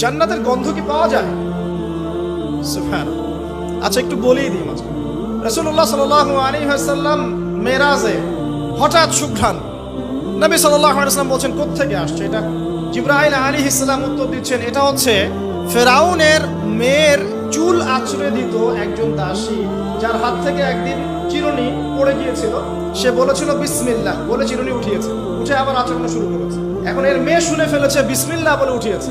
জান্নাতের গন্ধ কি পাওয়া যায়? সুফান আচ্ছা একটু বলেই দিই মাঝে। রসুল্লাহ সাল আলী সাল্লাম মেরাজে হঠাৎ সুঘ্রাণ নবী সাল্লাম বলছেন কোথেকে আসছে এটা? জিব্রাহিল আলী ইসলাম উত্তর দিচ্ছেন, এটা হচ্ছে ফেরাউনের মেয়ের চুল আছড়ে দিত একজন দাসী, যার হাত থেকে একদিন চিরুনি পড়ে গিয়েছিল। সে বলেছিল, বিসমিল্লাহ। বলে চিরুনি উঠিয়েছে। উঠে আবার আচরণ শুরু করেছে। এখন এর মেয়ে শুনে ফেলেছে, বিসমিল্লাহ বলে উঠিয়েছে।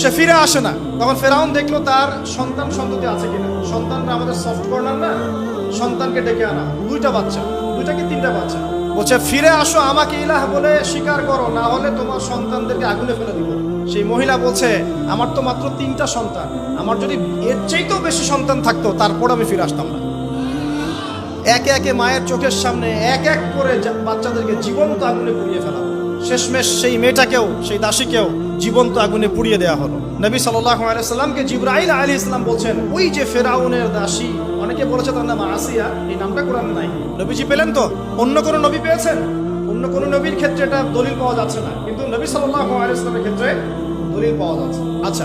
সে ফিরে আসে না। তখন ফেরাউন দেখল তার সন্তান সন্ততি আছে কিনা। সন্তানরা আমাদের সফট কর্নার না? সন্তানকে ডেকে আনা। দুইটা বাচ্চা। দুইটা কি তিনটা বাচ্চা? বলছে, ফিরে আসো, আমাকে ইলাহ বলে স্বীকার করো। না হলে তোমার সন্তানদেরকে আগুনে ফেলে দিব। সেই মহিলা বলছে, আমার তো মাত্র তিনটা সন্তান। আমার যদি এর চাইতেও বেশি সন্তান থাকতো, তারপর আমি ফিরে আসতাম না। একে একে মায়ের চোখের সামনে এক এক করে বাচ্চাদেরকে জীবন্ত আগুনে পুড়িয়ে ফেলা। শেষমেশ সেই মেয়েটাকেও, সেই দাসীকেও জীবন্ত আগুনে পুড়িয়ে দেওয়া হলো। নবী সাল্লাহ জিব্রাইল আলী ইসলাম বলছেন, ওই যে ফেরাউনের দাসী, অনেকে বলেছে তার নাম আসিয়া, এই নামটা কোরআন নাই। নবীজি পেলেন তো? অন্য কোনো নবী পেয়েছেন? অন্য কোনো নবীর ক্ষেত্রে এটা দলিল পাওয়া যাচ্ছে না। কিন্তু নবী সাল্লাহ ক্ষেত্রে দলিল পাওয়া যাচ্ছে। আচ্ছা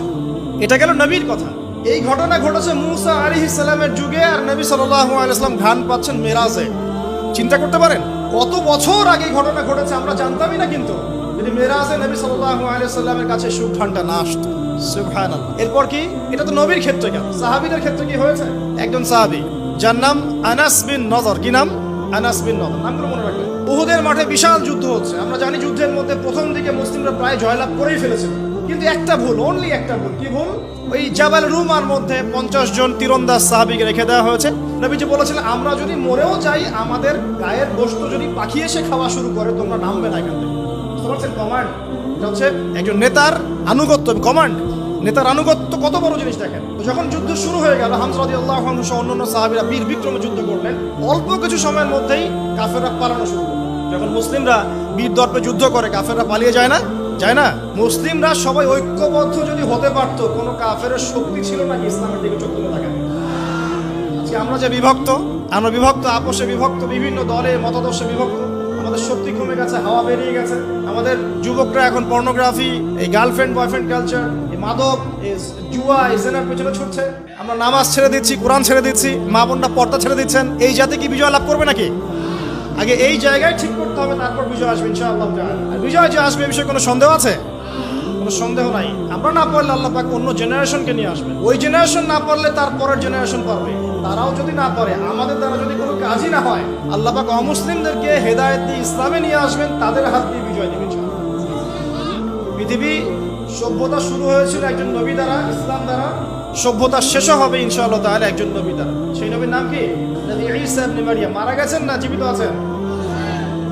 এটা গেল নবীর কথা। এই ঘটনা ঘটেছে মুসা আলী ইসলামের যুগে আর নবী সাল্লাহ আলাইসলাম ঘান পাচ্ছেন মেরাজে। চিন্তা করতে পারেন, কত বছর আগে ঘটনা ঘটেছে আমরা জানতামই না কিন্তু। যদি মেরাজে নবী সাল্লাল্লাহু আলাইহি সাল্লামের কাছে সুঘ্রাণটা না আসতো, সুবহানাল্লাহ। এরপর কি? এটা তো নবীর ক্ষেত্রে গেল সাহাবীদের ক্ষেত্রে কি হয়েছে? একজন সাহাবী, যার নাম আনাস বিন নজর। কি নাম? আনাস বিন নজর। নামগুলো মনে রাখবেন। উহুদের মাঠে বিশাল যুদ্ধ হচ্ছে। আমরা জানি যুদ্ধের মধ্যে প্রথম দিকে মুসলিমরা প্রায় জয়লাভ করেই ফেলেছিল। কিন্তু একটা ভুল অনলি একটা ভুল। কি ভুল? ওই জাবাল রুমার মধ্যে পঞ্চাশ জন তীরন্দাজ সাহাবিকে রেখে দেওয়া হয়েছে। নবীজি বলেছিলেন, আমরা যদি মরেও যাই, আমাদের গায়ের বস্তু যদি পাখি এসে খাওয়া শুরু করে, তোমরা নামবে না এখান থেকে। পারছেন কমান্ড হচ্ছে একজন নেতার আনুগত্য কমান্ড নেতার আনুগত্য কত বড় জিনিস দেখেন? যখন যুদ্ধ শুরু হয়ে গেল হামসরাদি আল্লাহ সহ অন্যান্য সাহাবিরা বীর বিক্রমে যুদ্ধ করলেন। অল্প কিছু সময়ের মধ্যেই কাফেররা পালানো শুরু যখন মুসলিমরা বীর দর্পে যুদ্ধ করে, কাফেররা পালিয়ে যায় না? যায় না? মুসলিমরা সবাই ঐক্যবদ্ধ যদি হতে পারতো, কোনো কাফের শক্তি ছিল না ইসলামের দিকে চোখ তুলে তাকায়। আজকে আমরা যে বিভক্ত, আমরা বিভক্ত, আপোষে বিভক্ত, বিভিন্ন দলে, মতাদর্শে বিভক্ত, আমাদের শক্তি কমে গেছে, হাওয়া বেরিয়ে গেছে। আমাদের যুবকরা এখন পর্নোগ্রাফি এই গার্লফ্রেন্ড বয়ফ্রেন্ড কালচার এই মাদক জুয়া, এই জেনার পেছনে ছুটছে। আমরা নামাজ ছেড়ে দিচ্ছি, কোরআন ছেড়ে দিচ্ছি, মা বোনরা পর্দা ছেড়ে দিচ্ছেন। এই জাতি কি বিজয় লাভ করবে নাকি? আগে এই জায়গায় ঠিক করতে হবে, তারপর বিজয় আসবে, ইনশাআল্লাহ বিজয় যে আসবে এই বিষয়ে কোনো সন্দেহ আছে? কোনো সন্দেহ নাই। আমরা না পারলে আল্লাহ পাক অন্য জেনারেশনকে নিয়ে আসবেন ওই জেনারেশন না পারলে তার পরের জেনারেশন পারবে। তারাও যদি না পারে আমাদের দ্বারা যদি কাজই না হয়। আল্লাহ পাক অমুসলিমদেরকে হেদায়েত দিয়ে ইসলামে নিয়ে আসবেন, তাদের হাত দিয়ে বিজয় দেবেন। পৃথিবী সভ্যতা শুরু হয়েছিল একজন নবী দ্বারা, ইসলাম দ্বারা। সভ্যতা শেষও হবে ইনশাআল্লাহ তাহলে একজন নবী দ্বারা। সেই নবীর নাম কি? মারিয়াম। মারা গেছেন না, জীবিত আছেন?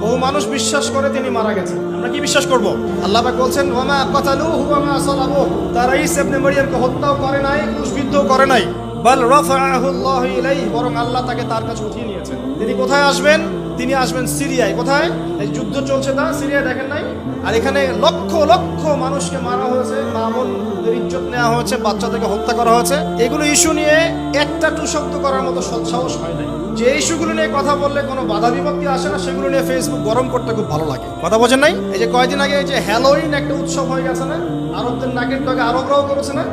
বহু মানুষ বিশ্বাস করে তিনি মারা গেছেন। আমরা কি বিশ্বাস করব? আল্লাহ পাক বলছেন ওয়ামা কাতালুহু ওয়ামা সালাবু তারা ঈসা ইবনে মারিয়ামকে হত্যাও করে নাই ক্রুশবিদ্ধও করে নাই। আল্লাহু ইলাইহি, বরং আল্লাহ তাকে তার কাছে উঠিয়ে নিয়েছেন। তিনি কোথায় আসবেন? তিনি আসবেন সিরিয়ায়। কোথায়? এই যুদ্ধ চলছে না দেখেন নাই? আর এখানে লক্ষ লক্ষ মানুষকে মারা হয়েছে। মা বোনদের ইজ্জত নেওয়া হয়েছে, বাচ্চাদেরকে হত্যা করা হয়েছে। এগুলো ইস্যু নিয়ে একটা টু শব্দ করার মতো সৎসাহস হয় নাই। যে ইস্যুগুলো নিয়ে কথা বললে কোনো বাধা বিপত্তি আসে না, সেগুলো নিয়ে ফেসবুক গরম করতে খুব ভালো লাগে। কথা বোঝেন নাই? এই যে কয়দিন আগে এই যে হ্যালোইন একটা উৎসব হয়ে গেছে না, আরবদের নাকের ডগে আরবরাও করেছে না,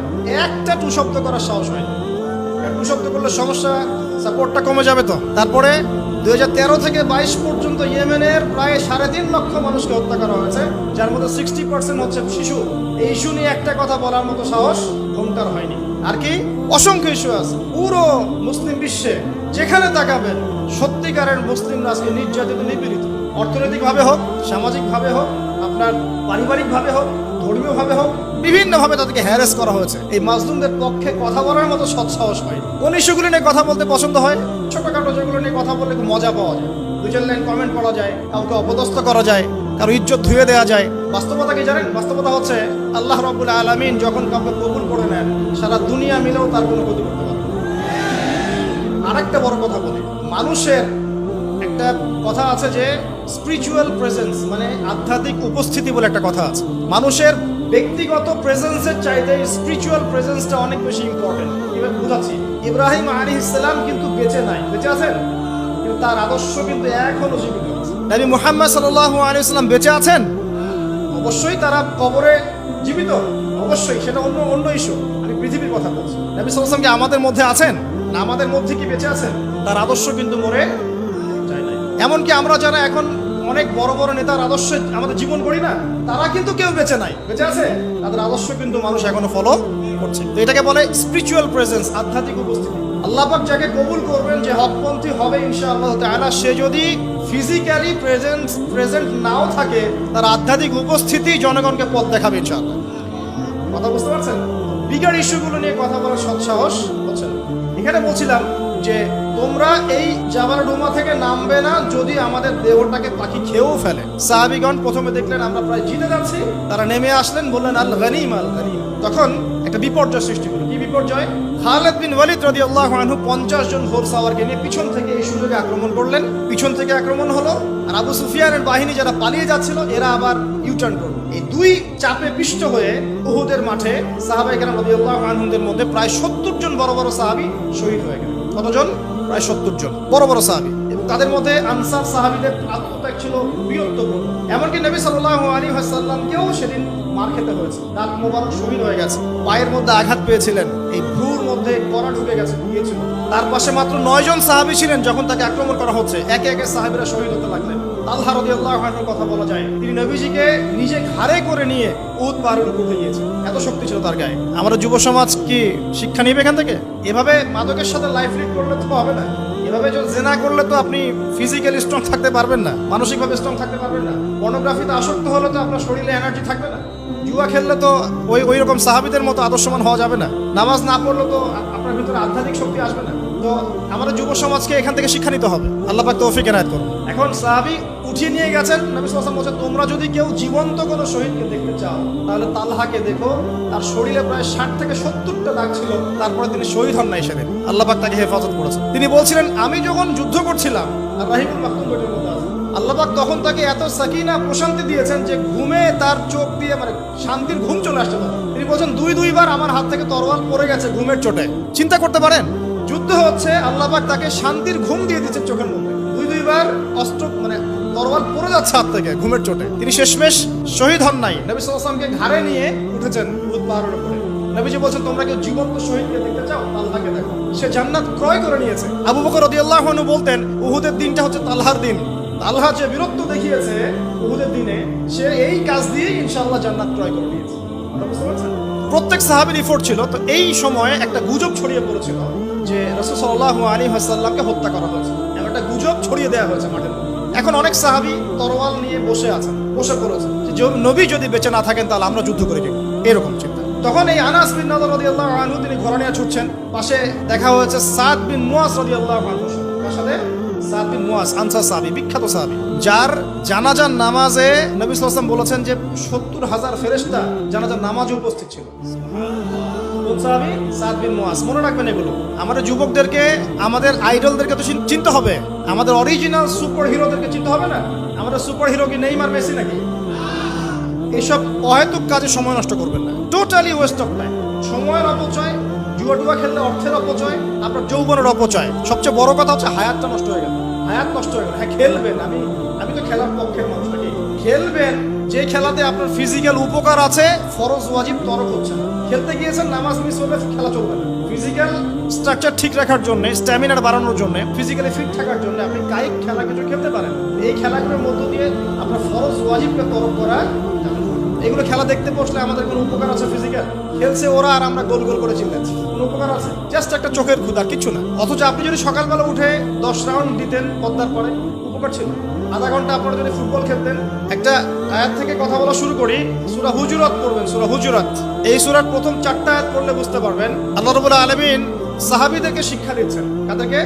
একটা টু শব্দ করার সাহস হয় টু করলে সমস্যা, সাপোর্টটা কমে যাবে তো। তারপরে দুই থেকে বাইশ পর্যন্ত ইয়েমেনের প্রায় সাড়ে তিন লক্ষ মানুষকে হত্যা করা হয়েছে, যার মধ্যে সিক্সটি পার্সেন্ট হচ্ছে শিশু। এই ইস্যু নিয়ে একটা কথা বলার মতো সাহস ঘুমটার হয়নি। আর কি? অসংখ্য ইস্যু আছে। পুরো মুসলিম বিশ্বে যেখানে তাকাবেন, সত্যিকারের মুসলিমরা আজকে নির্যাতিত, নিপীড়িত। অর্থনৈতিকভাবে হোক, সামাজিকভাবে হোক আপনার পারিবারিকভাবে হোক, ধর্মীয়ভাবে হোক, বিভিন্নভাবে তাদেরকে হ্যারেস করা হয়েছে। এই মাজলুমদের পক্ষে কথা বলার মতো সৎসাহস হয় কোন ইস্যুগুলো নিয়ে কথা বলতে পছন্দ হয়? ছোটখাটো যেগুলো নিয়ে কথা বললে মজা পাওয়া যায়। দুজন লাইন কমেন্ট করা যায়, কাউকে অপদস্থ করা যায়, কারও ইজ্জত ধুয়ে দেওয়া যায়। বাস্তবতা কি জানেন? বাস্তবতা হচ্ছে, আল্লাহ রবুল আলমিন যখন কাউকে কবুল করে নেন, সারা দুনিয়া মিলেও তার কোনো ক্ষতি করতে পারে আরেকটা বড় কথা বলি। মানুষের একটা কথা আছে যে স্পিরিচুয়াল প্রেজেন্স মানে আধ্যাত্মিক উপস্থিতি বলে একটা কথা আছে। মানুষের ব্যক্তিগত প্রেজেন্সের চাইতে স্পিরিচুয়াল প্রেজেন্সটা অনেক বেশি ইম্পর্টেন্ট এবার বুঝাচ্ছি, ইব্রাহিম আলী ইসলাম কিন্তু বেঁচে নাই। বেঁচে আছেন? কিন্তু তার আদর্শ কিন্তু এখনও জীবিত। নবী মুহাম্মদ সাল্লাল্লাহু আলাইহি সাল্লাম বেঁচে আছেন? অবশ্যই তারা কবরে জীবিত। অবশ্যই, সেটা অন্য অন্য ইস্যু আমি পৃথিবীর কথা বলছি। নবী সাল্লাম কি আমাদের মধ্যে আছেন? না, আমাদের মধ্যে কি বেঁচে আছেন? তার আদর্শ কিন্তু মরে যায় নাই। এমনকি আমরা যারা এখন অনেক বড় বড় নেতার আদর্শে আমাদের জীবন করি না, তারা কিন্তু কেউ বেঁচে নাই। বেঁচে আছে? তাদের আদর্শ কিন্তু মানুষ এখনও ফলো করছে। তো এটাকে বলে স্পিরিচুয়াল প্রেজেন্স আধ্যাত্মিক উপস্থিতি। আল্লাহ পাক যাকে কবুল করবেন, যে হকপন্থী হবে ইনশাআল্লাহ তাআলা, সে যদি ফিজিক্যালি প্রেজেন্ট প্রেজেন্ট নাও থাকে, তার আধ্যাত্মিক উপস্থিতি জনগণকে পথ দেখাবে ইনশাআল্লাহ। কথা বুঝতে পারছেন? বিগার ইস্যুগুলো নিয়ে কথা বলার সৎসাহস হচ্ছে এখানে বলছিলাম যে তোমরা এই জাবার ডুমা থেকে নামবে না যদি আমাদের দেহটাকে পাখি খেয়েও ফেলে। সাহাবিগণ প্রথমে দেখলেন আমরা প্রায় জিতে যাচ্ছি। তারা নেমে আসলেন, বললেন, আল গনিম আল গনিম। তখন একটা বিপর্যয় সৃষ্টি হলো। কি বিপর্যয়? খালেদ বিন ওয়ালিদ রাদিয়াল্লাহু আনহু 50 জন ঘোর সাওয়ারকে নিয়ে পিছন থেকে এই সুযোগে আক্রমণ করলেন। পিছন থেকে আক্রমণ হলো, আর আবু সুফিয়ানের বাহিনী যারা পালিয়ে যাচ্ছিল, এরা আবার ইউটার্ন করল। এই দুই চাপে পিষ্ট হয়ে উহুদের মাঠে সাহাবাই কেরাম রাদিয়াল্লাহু আনহুদের মধ্যে প্রায় 70 জন বড় বড় সাহাবি শহীদ হয়ে গেলেন। কতজন? প্রায় 70 জন বড় বড় সাহাবি। এবং তাদের মধ্যে আনসার সাহাবিদের আত্মত্যাগ ছিল বৃহত্তপূর্ণ এমনকি নবী সাল আলী হাসাল্লামকেও সেদিন মার খেতে হয়েছে। দাঁত মোবারক শহীদ হয়ে গেছে। পায়ের মধ্যে আঘাত পেয়েছিলেন। এই ভ্রুর মধ্যে কড়া ঢুকে গেছে, গিয়েছিল। তার পাশে মাত্র নয় জন সাহাবী ছিলেন যখন তাকে আক্রমণ করা হচ্ছে। একে একে সাহাবিরা শহীদ হতে লাগলেন। তালহা রাদিয়াল্লাহু আনহুর কথা বলা যায়, তিনি নবীজিকে নিজে ঘাড়ে করে নিয়ে উদ পাহাড়ের উপর দিয়ে এত শক্তি ছিল তার গায়ে। আমরা যুব সমাজ কি শিক্ষা নিবে এখান থেকে? এভাবে মাদকের সাথে লাইফ লিড করলে তো হবে না। এভাবে যদি জেনা করলে তো আপনি ফিজিক্যালি স্ট্রং থাকতে পারবেন না, মানসিকভাবে স্ট্রং থাকতে পারবেন না। পর্নোগ্রাফিতে আসক্ত হলে তো আপনার শরীরে এনার্জি থাকবে না। জুয়া খেললে তো ওই ওই রকম সাহাবিদের মতো আদর্শমান হওয়া যাবে না। নামাজ না পড়লে তো আপনার ভিতরে আধ্যাত্মিক শক্তি আসবে না। তো আমাদের যুব সমাজকে এখান থেকে শিক্ষা নিতে হবে। আল্লাহ পাক তৌফিক এনায়েত করুন। এখন সাহাবি উঠিয়ে নিয়ে গেছেন? নবী সাল্লাল্লাহু বলছেন, তোমরা যদি কেউ জীবন্ত কোনো শহীদকে দেখতে চাও, তাহলে তালহাকে দেখো। তার শরীরে প্রায় ষাট থেকে সত্তরটা দাগ ছিল। তারপরে তিনি শহীদ হন নাই সেদিন। আল্লাহ পাক তাকে হেফাজত করেছেন। তিনি বলছিলেন, আমি যখন যুদ্ধ করছিলাম, আর আল্লাহবাক তখন তাকে এত সাকিনা, প্রশান্তি দিয়েছেন যে ঘুমে তার চোখ দিয়ে মানে শান্তির ঘুম চলে পারে তিনি বলছেন, দুই দুইবার আমার হাত থেকে তরোয়াল পড়ে গেছে ঘুমের চোটে। চিন্তা করতে পারেন, যুদ্ধ হচ্ছে আল্লাহবাক তাকে শান্তির ঘুম দিয়ে দিচ্ছেন চোখের মধ্যে। দুই দুইবার অস্ত্র মানে তরোয়াল পড়ে যাচ্ছে হাত থেকে, ঘুমের চোটে। তিনি শেষমেশ শহীদ হন নাই। নবী সাল্লামকে ঘাড়ে নিয়ে উঠেছেন উহুদ পাহাড়ের উপরে। নবীজি বলছেন, তোমরা কেউ জীবন্ত শহীদকে দেখতে চাও? আল্লাহকে দেখো। সে জান্নাত ক্রয় করে নিয়েছে। আবু বকর রাদিয়াল্লাহু আনহু বলতেন, উহুদের দিনটা হচ্ছে তালহার দিন। আল্লাহ যে বীরত্ব দেখিয়েছে উহুদের দিনে, সে এই কাজ দিয়ে ইনশাআল্লাহ জান্নাত ক্রয় করে নিয়েছে? প্রত্যেক সাহাবীর রিপোর্ট ছিল, তো এই সময়ে একটা গুজব ছড়িয়ে পড়েছিল যে রাসূল সাল্লাল্লাহু আলাইহি ওয়াসাল্লামকে হত্যা করা হয়েছে। একটা গুজব ছড়িয়ে দেওয়া হয়েছে মাঠের মধ্যে এখন অনেক সাহাবি তরোয়াল নিয়ে বসে আছেন, বসে পড়েছেন। যে নবী যদি বেঁচে না থাকেন, তাহলে আমরা যুদ্ধ করে। দেখব এরকম চিন্তা। তখন এই আনাস বিন নাদর রাদিয়াল্লাহু আনহু, তিনি ঘোড়া নিয়ে ছুটছেন। পাশে দেখা হয়েছে সাদ বিন মুয়াজ রাদিয়াল্লাহু আনহু। তার সাথে সাদ বিন মুয়াজ, আনসার সাহাবী, বিখ্যাত সাহাবী, যার জানাজার নামাজে নবী সাল্লাল্লাহু আলাইহি বলেছেন যে সত্তর হাজার ফেরেশতা জানাজার নামাজে উপস্থিত ছিল। মনে রাখবেন এগুলো। আমাদের যুবকদেরকে, আমাদের আইডলদেরকে তো চিন- চিনতে হবে। আমাদের অরিজিনাল সুপার হিরোদেরকে চিনতে হবে না? আমাদের সুপার হিরো কি নেইমার, মেসি নাকি? এসব অহেতুক কাজে সময় নষ্ট করবেন না। টোটালি ওয়েস্ট অফ টাইম সময়ের অপচয় জুয়া টুয়া খেললে অর্থের অপচয়, আপনার যৌবনের অপচয়। সবচেয়ে বড় কথা হচ্ছে হায়াতটা নষ্ট হয়ে গেল। হায়াত নষ্ট হয়ে গেল। হ্যাঁ খেলবেন। আমি আমি তো খেলার পক্ষের মানুষ নাকি? খেলবেন। যে খেলাতে আপনার ফিজিক্যাল উপকার আছে, ফরজ ওয়াজিব তরক হচ্ছে না। খেলতে গিয়েছেন, নামাজ মিস হলে খেলা চলবে না। ফিজিক্যাল স্ট্রাকচার ঠিক রাখার জন্য স্ট্যামিনার বাড়ানোর জন্য ফিজিক্যালি ফিট থাকার জন্য আপনি কায়িক খেলা কিছু খেলতে পারেন। এই খেলাগুলোর মধ্য দিয়ে আপনার ফরজ ওয়াজিবকে তরক করা এগুলো খেলা দেখতে বসলে আমাদের কোনো উপকার আছে ফিজিক্যাল খেলছে ওরা আর আমরা গোল গোল করে চিল্লাচ্ছি। কোনো উপকার আছে? জাস্ট একটা চোখের ক্ষুদা কিছু না। অথচ আপনি যদি সকালবেলা উঠে দশ রাউন্ড দিতেন পদ্মার পরে, উপকার ছিল আধা ঘণ্টা আপনারা যদি ফুটবল খেলতেন, একটা আয়াত থেকে কথা বলা শুরু করি, সুরা হুজুরাত পড়বেন, সুরা হুজুরাত। এই সুরার প্রথম চারটা আয়াত পড়লে বুঝতে পারবেন, আল্লাহ রবুল্লাহ আলমিন সাহাবিদেরকে শিক্ষা দিচ্ছেন। কাদেরকে?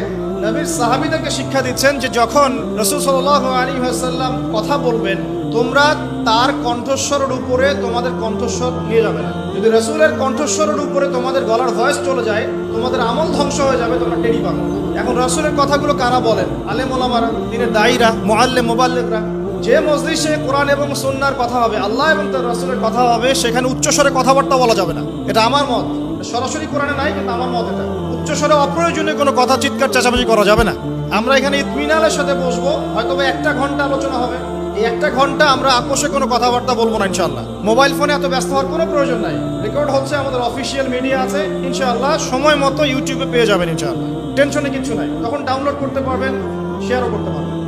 নবীর সাহাবিদেরকে শিক্ষা দিচ্ছেন যে যখন রসুল সাল্লাহ আলী সাল্লাম কথা বলবেন, তোমরা তার কণ্ঠস্বরের উপরে তোমাদের কণ্ঠস্বর নিয়ে যাবে না। যদি রসুলের কণ্ঠস্বরের উপরে তোমাদের গলার ভয়েস চলে যায়, তোমাদের আমল ধ্বংস হয়ে যাবে, তোমরা টেরি পাবে এখন রসুলের কথাগুলো কারা বলেন? আলে মোলামারা দিনের দায়ীরা মোহাল্লে মোবাল্লেকরা। যে মজলিসে কোরআন এবং সন্ন্যার কথা হবে, আল্লাহ এবং তার রসুলের কথা হবে, সেখানে উচ্চস্বরে কথাবার্তা বলা যাবে না। এটা আমার মত। সরাসরি কোরআনে নাই, কিন্তু আমার মত এটা। উচ্চস্বরে অপ্রয়োজনীয় কোনো কথা চিৎকার, চেঁচামেচি করা যাবে না। আমরা এখানে ইতমিনালের সাথে বসবো হয়তো একটা ঘণ্টা আলোচনা হবে। এই একটা ঘণ্টা আমরা আপোষে কোনো কথাবার্তা বলব না ইনশাল্লাহ মোবাইল ফোনে এত ব্যস্ত হওয়ার কোনো প্রয়োজন নাই। রেকর্ড হচ্ছে আমাদের অফিসিয়াল মিডিয়া আছে, ইনশাআল্লাহ। সময় মতো ইউটিউবে পেয়ে যাবেন ইনশাল্লাহ টেনশনে কিছু নাই। তখন ডাউনলোড করতে পারবেন শেয়ারও করতে পারবেন।